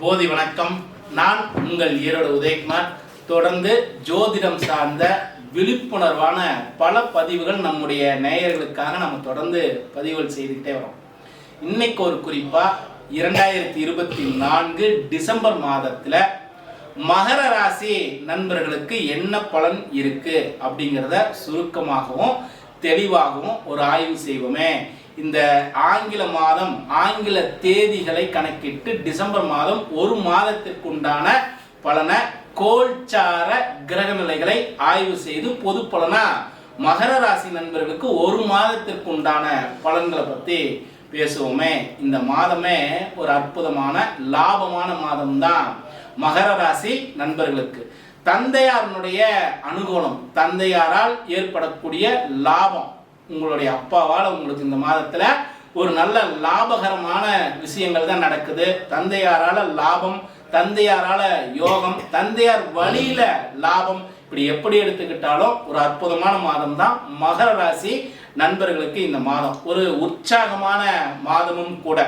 போதி வணக்கம். நான் உங்கள் ஈரோடு உதயகுமார். தொடர்ந்து ஜோதிடம் சார்ந்த விழிப்புணர்வான பல பதிவுகள் நம்முடைய நேயர்களுக்காக நம்ம தொடர்ந்து பதிவுகள் செய்துக்கிட்டே வரோம். இன்னைக்கு ஒரு குறிப்பாக இரண்டாயிரத்தி இருபத்தி நான்கு டிசம்பர் மாதத்தில் மகர ராசி நண்பர்களுக்கு என்ன பலன் இருக்கு அப்படிங்கிறத சுருக்கமாகவும் தெளிவாகவும் ஒரு ஆய்வு செய்வோமே. இந்த ஆங்கில மாதம் ஆங்கில தேதிகளை கணக்கிட்டு டிசம்பர் மாதம் ஒரு மாதத்திற்குண்டான பலனை கோல்சார கிரக நிலைகளை ஆய்வு செய்து பொது பலனா? மகர ராசி நண்பர்களுக்கு ஒரு மாதத்திற்கு உண்டான பலன்களை பத்தி பேசுவோமே. இந்த மாதமே ஒரு அற்புதமான லாபமான மாதம்தான். மகர ராசி நண்பர்களுக்கு. தந்தையாரனுடைய அனுகூலம் தந்தையாரால் ஏற்படக்கூடிய லாபம். உங்களுடைய அப்பாவால் உங்களுக்கு இந்த மாதத்தில் ஒரு நல்ல லாபகரமான விஷயங்கள் தான் நடக்குது. தந்தையாரால் லாபம் தந்தையாரால் யோகம் தந்தையார் வழியில் லாபம். இப்படி எப்படி எடுத்துக்கிட்டாலும் ஒரு அற்புதமான மாதம் தான். மகர ராசி நண்பர்களுக்கு இந்த மாதம். ஒரு உற்சாகமான மாதமும் கூட.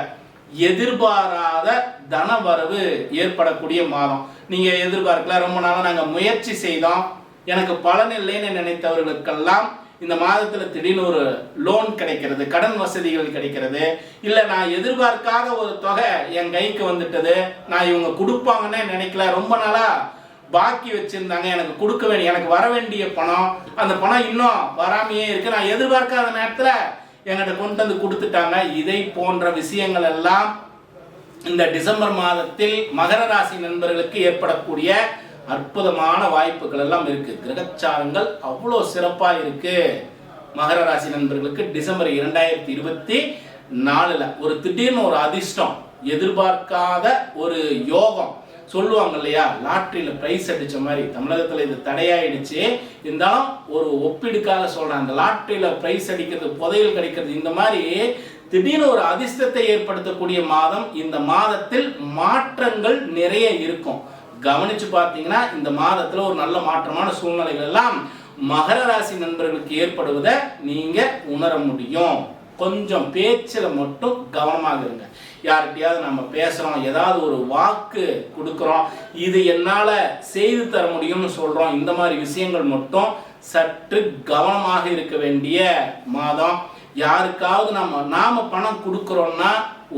எதிர்பாராத தனவரவு ஏற்படக்கூடிய மாதம். நீங்க எதிர்பார்க்கல ரொம்ப நாளாக நாங்கள் முயற்சி செய்தோம். எனக்கு பலன் இல்லைன்னு நினைத்தவர்களுக்கெல்லாம் இந்த மாதத்துல திடீர்னு ஒரு லோன் கிடைக்கிறது கடன் வசதிகள் கிடைக்கிறது. இல்ல நான் எதிர்பார்க்காத ஒரு தொகை என் கைக்கு வந்துட்டது. நான் இவங்க கொடுப்பாங்கன்னே நினைக்கல. ரொம்ப நாளா பாக்கி வச்சிருந்தாங்க. எனக்கு கொடுக்க வேண்டிய எனக்கு வர வேண்டிய பணம். அந்த பணம் இன்னும் வராமையே இருக்கு. நான் எதிர்பார்க்காத நேரத்துல என்கிட்ட கொண்டு வந்து கொடுத்துட்டாங்க. இதை போன்ற விஷயங்கள் எல்லாம் இந்த டிசம்பர் மாதத்தில் மகர ராசி நண்பர்களுக்கு ஏற்படக்கூடிய அற்புதமான வாய்ப்புகள் எல்லாம் இருக்கு. கிரகச்சாரங்கள் அவ்வளோ சிறப்பாக இருக்கு. மகர ராசி நண்பர்களுக்கு டிசம்பர் இரண்டாயிரத்தி இருபத்தி நாலுல ஒரு திடீர்னு ஒரு அதிர்ஷ்டம் எதிர்பார்க்காத ஒரு யோகம். சொல்லுவாங்க இல்லையா? லாட்ரியில் பிரைஸ் அடித்த மாதிரி. தமிழகத்தில் இது தடையாயிடுச்சு. இருந்தாலும் ஒரு ஒப்பீடுக்காக சொல்கிறேன் அந்த லாட்ரியில் பிரைஸ் அடிக்கிறது புதையல் கிடைக்கிறது இந்த மாதிரி திடீர்னு ஒரு அதிர்ஷ்டத்தை ஏற்படுத்தக்கூடிய மாதம் இந்த மாதத்தில் மாற்றங்கள் நிறைய இருக்கும். கவனிச்சு பார்த்தீங்கன்னா இந்த மாதத்துல ஒரு நல்ல மாற்றமான சூழ்நிலைகள் எல்லாம் மகர ராசி நண்பர்களுக்கு ஏற்படுவதை நீங்க உணர முடியும். கொஞ்சம் பேச்சில் மட்டும் கவனமாக இருங்க. யார்கிட்டயாவது நம்ம பேசுறோம் ஏதாவது ஒரு வாக்கு கொடுக்குறோம் இது என்னால செய்து தர முடியும்னு சொல்றோம் இந்த மாதிரி விஷயங்கள் மட்டும் சற்று கவனமாக இருக்க வேண்டிய மாதம். யாருக்காவது நம்ம நாம பணம் கொடுக்குறோம்னா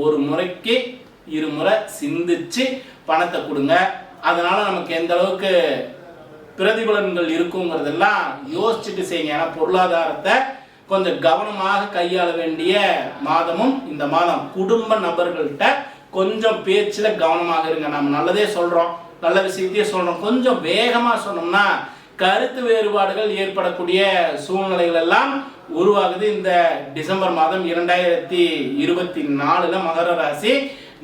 ஒரு முறைக்கு இருமுறை சிந்திச்சு பணத்தை கொடுங்க. அதனால் நமக்கு எந்த அளவுக்கு பிரதிபலன்கள் இருக்குங்கிறதெல்லாம் யோசிச்சுட்டு செய்யுங்க. ஏன்னா பொருளாதாரத்தை கொஞ்சம் கவனமாக கையாள வேண்டிய மாதமும் இந்த மாதம். குடும்ப நபர்கள்ட்ட கொஞ்சம் பேச்சில் கவனமாக இருங்க. நம்ம நல்லதே சொல்கிறோம் நல்ல விஷயத்தையே சொல்கிறோம் கொஞ்சம் வேகமாக சொன்னோம்னா கருத்து வேறுபாடுகள் ஏற்படக்கூடிய சூழ்நிலைகள் எல்லாம் உருவாகுது. இந்த டிசம்பர் மாதம் இரண்டாயிரத்தி இருபத்தி நாலுல மகர ராசி.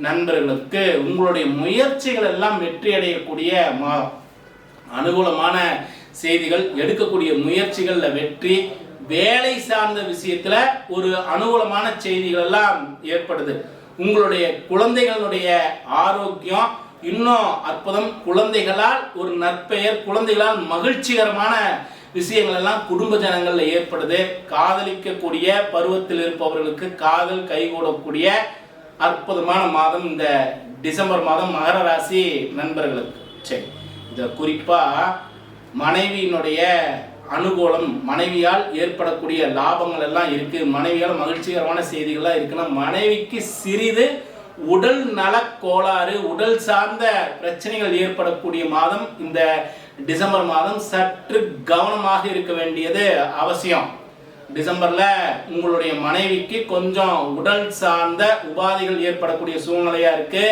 நண்பர்களுக்கு உங்களுடைய முயற்சிகள் எல்லாம் வெற்றி அடையக்கூடிய அனுகூலமான செய்திகள் எடுக்கக்கூடிய முயற்சிகளில் வெற்றி வேலை சார்ந்த விஷயத்துல ஒரு அனுகூலமான செய்திகள் எல்லாம் ஏற்படுது. உங்களுடைய குழந்தைகளுடைய ஆரோக்கியம் இன்னும் அற்புதம். குழந்தைகளால் ஒரு நற்பெயர் குழந்தைகளால் மகிழ்ச்சிகரமான விஷயங்கள் எல்லாம் குடும்ப ஜனங்களில் ஏற்படுது. காதலிக்கக்கூடிய பருவத்தில் இருப்பவர்களுக்கு காதல் கைகூடக்கூடிய அற்புதமான மாதம் இந்த டிசம்பர் மாதம் மகர ராசி நண்பர்களுக்கு. சரி இதை குறிப்பாக மனைவியினுடைய அனுகூலம் மனைவியால் ஏற்படக்கூடிய லாபங்கள் எல்லாம் இருக்குது மனைவியால் மகிழ்ச்சிகரமான செய்திகள்லாம் இருக்குன்னா மனைவிக்கு சிறிது உடல் நலக்கோளாறு உடல் சார்ந்த பிரச்சனைகள் ஏற்படக்கூடிய மாதம் இந்த டிசம்பர் மாதம் சற்று கவனமாக இருக்க வேண்டியது அவசியம். டிசம்பர்ல உங்களுடைய மனைவிக்கு கொஞ்சம் உடல் சார்ந்த உபாதைகள் ஏற்படக்கூடிய சூழ்நிலையா இருக்கு.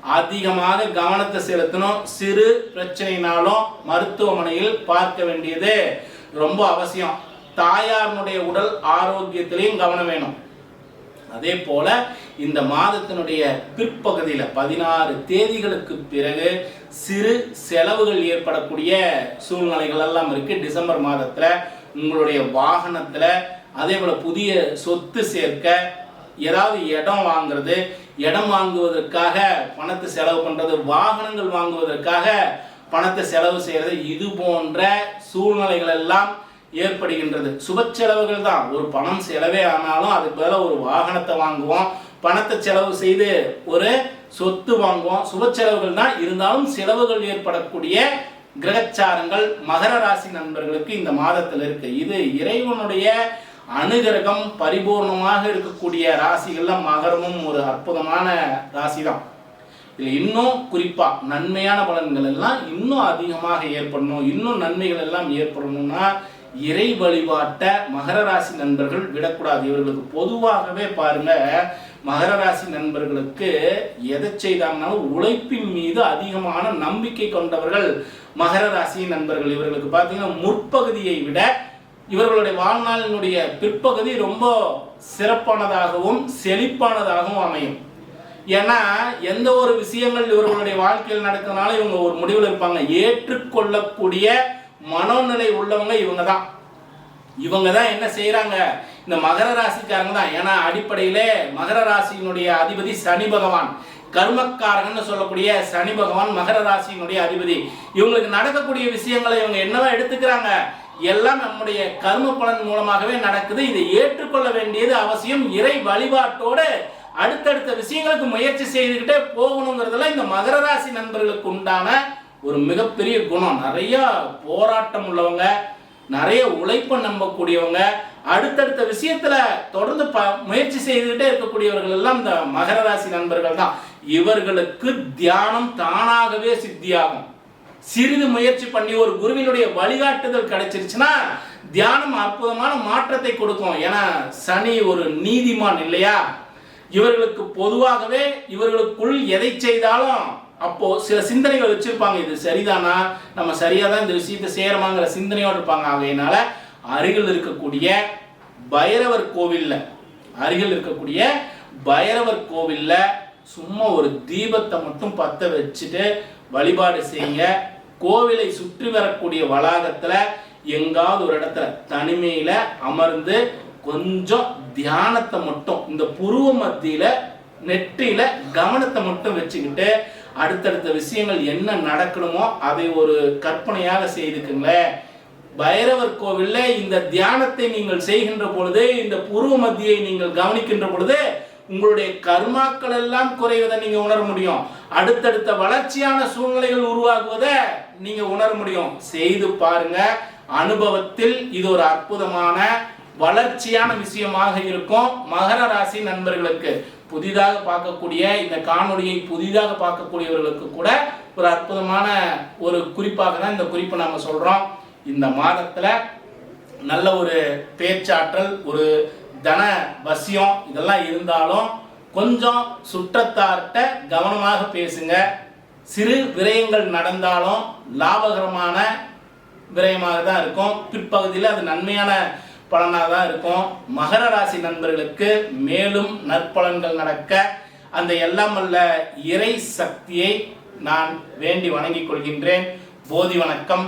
அதிகமாக கவனத்தை செலுத்தணும். சிறு பிரச்சனைனாலும் மருத்துவமனையில் பார்க்க வேண்டியது ரொம்ப அவசியம். தாயாரினுடைய உடல் ஆரோக்கியத்திலையும் கவனம் வேணும். அதே போல இந்த மாதத்தினுடைய பிற்பகுதியில் பதினாறு தேதிகளுக்கு பிறகு சிறு செலவுகள் ஏற்படக்கூடிய சூழ்நிலைகள் எல்லாம் இருக்கு. டிசம்பர் மாதத்துல உங்களுடைய வாகனத்தில் அதே போல் புதிய சொத்து சேர்க்க ஏதாவது இடம் வாங்குறது இடம் வாங்குவதற்காக பணத்தை செலவு பண்ணுறது வாகனங்கள் வாங்குவதற்காக பணத்தை செலவு செய்கிறது இது போன்ற சூழ்நிலைகள் எல்லாம் ஏற்படுகின்றது. சுப செலவுகள் தான். ஒரு பணம் செலவே ஆனாலும் அதுக்கு பதிலாக ஒரு வாகனத்தை வாங்குவோம். பணத்தை செலவு செய்து ஒரு சொத்து வாங்குவோம். சுப செலவுகள் தான் இருந்தாலும் செலவுகள் ஏற்படக்கூடிய கிரகச்சாரங்கள் மகர ராசி நண்பர்களுக்கு இந்த மாதத்தில் இருக்கு. இது இறைவனுடைய அனுகிரகம் பரிபூர்ணமாக இருக்கக்கூடிய ராசிகள்ல மகரமும் ஒரு அற்புதமான ராசி தான் இதுல இன்னும் குறிப்பா நன்மையான பலன்கள் எல்லாம் இன்னும் அதிகமாக ஏற்படணும். இன்னும் நன்மைகள் எல்லாம் ஏற்படணும்னா இறை வழிபாட்டை மகர ராசி நண்பர்கள் விடக்கூடாது. இவர்களுக்கு பொதுவாகவே பாருங்க மகர ராசி நண்பர்களுக்கு எதை செய்தாங்கனாலும் உழைப்பின் மீது அதிகமான நம்பிக்கை கொண்டவர்கள் மகர ராசி நண்பர்கள். இவர்களுக்கு பார்த்தீங்கன்னா முற்பகுதியை விட இவர்களுடைய வாழ்நாளினுடைய பிற்பகுதி ரொம்ப சிறப்பானதாகவும் செழிப்பானதாகவும் அமையும். ஏன்னா எந்த ஒரு விஷயங்கள் இவர்களுடைய வாழ்க்கையில் நடக்கிறதுனால இவங்க ஒரு முடிவில் இருப்பாங்க. ஏற்றுக்கொள்ளக்கூடிய மனோநிலை உள்ளவங்க இவங்க தான் இவங்க தான் என்ன செய்கிறாங்க இந்த மகர ராசிக்காரங்க தான். ஏன்னா அடிப்படையிலே மகர ராசியினுடைய அதிபதி சனி பகவான். கர்மக்காரகன்னு சொல்லக்கூடிய சனி பகவான் மகர ராசியினுடைய அதிபதி. இவங்களுக்கு நடக்கக்கூடிய விஷயங்களை இவங்க என்னவா எடுத்துக்கிறாங்க? எல்லாம் நம்முடைய கர்ம பலன் மூலமாகவே நடக்குது. இதை ஏற்றுக்கொள்ள வேண்டியது அவசியம். இறை வழிபாட்டோடு அடுத்தடுத்த விஷயங்களுக்கு முயற்சி செய்துக்கிட்டே போகணுங்கிறதுல இந்த மகர ராசி நண்பர்களுக்கு உண்டான ஒரு மிகப்பெரிய குணம். நிறைய போராட்டம் உள்ளவங்க நிறைய உழைப்பை நம்பக்கூடியவங்க அடுத்தடுத்த விஷயத்துல தொடர்ந்து ப முயற்சி செய்துகிட்டே இருக்கக்கூடியவர்கள் எல்லாம் இந்த மகர ராசி நண்பர்கள் தான். இவர்களுக்கு தியானம் தானாகவே சித்தியாகும். சிறிது முயற்சி பண்ணி ஒரு குருவினுடைய வழிகாட்டுதல் கிடைச்சிருச்சுன்னா தியானம் அற்புதமான மாற்றத்தை கொடுக்கும். ஏன்னா சனி ஒரு நீதிமான் இல்லையா? இவர்களுக்கு பொதுவாகவே இவர்களுக்குள் எதை செய்தாலும் அப்போ சில சிந்தனைகள் வச்சிருப்பாங்க. இது சரிதானா? நம்ம சரியா தான் இந்த விஷயத்தை செய்யறோமாங்கிற சிந்தனையோடு இருப்பாங்க. ஆகையினால அருகில் இருக்கக்கூடிய பைரவர் கோவில்ல அருகில் இருக்கக்கூடிய பைரவர் கோவில்ல சும்மா ஒரு தீபத்தை மட்டும் பத்த வச்சுட்டு வழிபாடு செய்யுங்க. கோவிலை சுற்றி வரக்கூடிய வளாகத்துல எங்காவது ஒரு இடத்துல தனிமையில அமர்ந்து கொஞ்சம் தியானத்தை மட்டும் இந்த புருவ மத்தியில நெற்றியில கவனத்தை மட்டும் வச்சுக்கிட்டு அடுத்தடுத்த விஷயங்கள் என்ன நடக்கணுமோ அதை ஒரு கற்பனையாக செய்துக்குங்களேன். பைரவர் கோவிலில் இந்த தியானத்தை நீங்கள் செய்கின்ற பொழுது இந்த புருவ மத்தியை நீங்கள் கவனிக்கின்ற பொழுது உங்களுடைய கர்மாக்கள் எல்லாம் குறைவதை நீங்க உணர முடியும். அடுத்தடுத்த வளர்ச்சியான சூழ்நிலைகள் உருவாகுவதை நீங்க உணர முடியும். செய்து பாருங்க அனுபவத்தில் இது ஒரு அற்புதமான வளர்ச்சியான விஷயமாக இருக்கும். மகர ராசி நண்பர்களுக்கு புதிதாக பார்க்கக்கூடிய இந்த காணொலியை புதிதாக பார்க்கக்கூடியவர்களுக்கு கூட ஒரு அற்புதமான ஒரு குறிப்பாக தான் இந்த குறிப்பை நம்ம சொல்றோம். இந்த மாதத்துல நல்ல ஒரு பேச்சாற்றல் ஒரு தன வசியம் இதெல்லாம் இருந்தாலும் கொஞ்சம் சுற்றத்தார்கிட்ட கவனமாக பேசுங்க. சிறு விரயங்கள் நடந்தாலும் லாபகரமான விரயமாக தான் இருக்கும். பிற்பகுதியில் அது நன்மையான பலனாக தான் இருக்கும். மகர ராசி நண்பர்களுக்கு மேலும் நற்பலன்கள் நடக்க அந்த எல்லாம் அல்ல இறை சக்தியை நான் வேண்டி வணங்கிக் கொள்கின்றேன். போதி வணக்கம்.